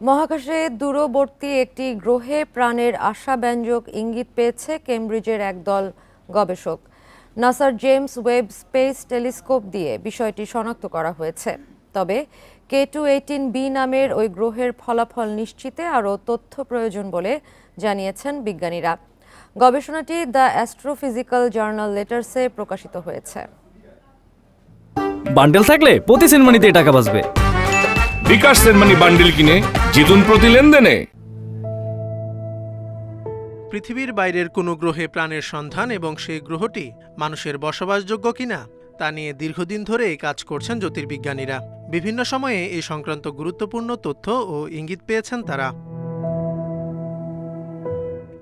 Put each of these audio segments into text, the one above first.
মহাকাশে দূরবর্তী একটি গ্রহে প্রাণের আশাব্যঞ্জক ইঙ্গিত পেয়েছে কেমব্রিজের একদল গবেষক। নাসার জেমস ওয়েব স্পেস টেলিস্কোপ দিয়ে বিষয়টি শনাক্ত করা হয়েছে। তবে কে টু এইটিন বি নামের ওই গ্রহের ফলাফল নিশ্চিতে আরও তথ্য প্রয়োজন বলে জানিয়েছেন বিজ্ঞানীরা। গবেষণাটি দ্য অ্যাস্ট্রোফিজিক্যাল জার্নাল লেটার্সে প্রকাশিত হয়েছে। বান্ডেল থাকলে প্রতি সেনমানিতে টাকা বাঁচবে। বিকাশ সেনমানি বান্ডিল কিনে জিতুন প্রতি লেনদেনে। পৃথিবীর বাইরের কোনো গ্রহে প্রাণের সন্ধান এবং সেই গ্রহটি মানুষের বসবাসযোগ্য কিনা তা নিয়ে দীর্ঘদিন ধরে কাজ করছেন জ্যোতির্বিজ্ঞানীরা। বিভিন্ন সময়ে এই সংক্রান্ত গুরুত্বপূর্ণ তথ্য ও ইঙ্গিত পেয়েছেন তারা।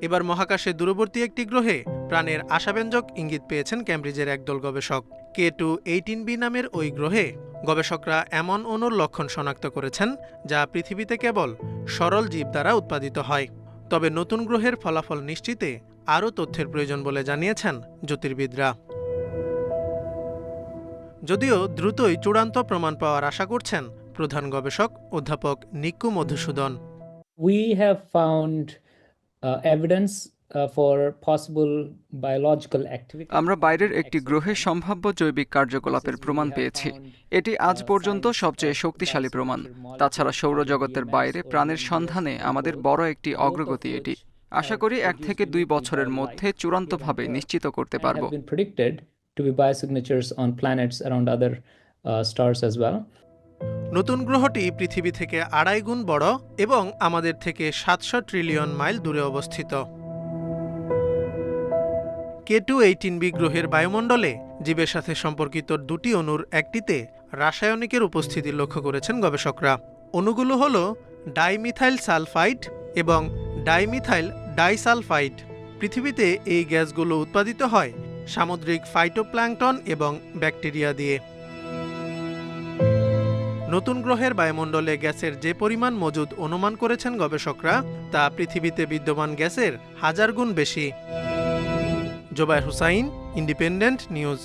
এবার মহাকাশে দূরবর্তী একটি গ্রহে প্রাণের আশাব্যঞ্জক ইঙ্গিত পেয়েছেন ক্যামব্রিজের একদল গবেষক। কে টু এইটিন বি নামের ওই গ্রহে গবেষকরা এমন অণুর লক্ষণ শনাক্ত করেছেন যা পৃথিবীতে কেবল সরল জীব দ্বারা উৎপাদিত হয়। তবে নতুন গ্রহের ফলাফল নিশ্চিতে আরও তথ্যের প্রয়োজন বলে জানিয়েছেন জ্যোতির্বিদরা। যদিও দ্রুতই চূড়ান্ত প্রমাণ পাওয়ার আশা করছেন প্রধান গবেষক অধ্যাপক Nikku Madhusudan. We have found evidence uh, for possible biological আমরা বাইরের একটি গ্রহে সম্ভাব্য জৈবিক কার্যকলাপের প্রমাণ পেয়েছি। এটি আজ পর্যন্ত সবচেয়ে শক্তিশালী প্রমাণ। তাছাড়া সৌরজগতের বাইরে প্রাণের সন্ধানে আমাদের বড় একটি অগ্রগতি এটি। আশা করি এক থেকে দুই বছরের মধ্যে চূড়ান্তভাবে নিশ্চিত করতে পারব। নতুন গ্রহটি পৃথিবী থেকে আড়াই গুণ বড় এবং আমাদের থেকে সাতশো ট্রিলিয়ন মাইল দূরে অবস্থিত। কে টু এইটিন বি গ্রহের বায়ুমণ্ডলে জীবের সাথে সম্পর্কিত দুটি অণুর একটিতে রাসায়নিকের উপস্থিতি লক্ষ্য করেছেন গবেষকরা। অণুগুলো হল ডাইমিথাইল সালফাইড এবং ডাইমিথাইল ডাইসালফাইড। পৃথিবীতে এই গ্যাসগুলো উৎপাদিত হয় সামুদ্রিক ফাইটোপ্ল্যাঙ্কটন এবং ব্যাকটেরিয়া দিয়ে। নতুন গ্রহের বায়ুমণ্ডলে গ্যাসের যে পরিমাণ মজুদ অনুমান করেছেন গবেষকরা, তা পৃথিবীতে বিদ্যমান গ্যাসের হাজার গুণ বেশি। Zobayer Hussain, Independent News.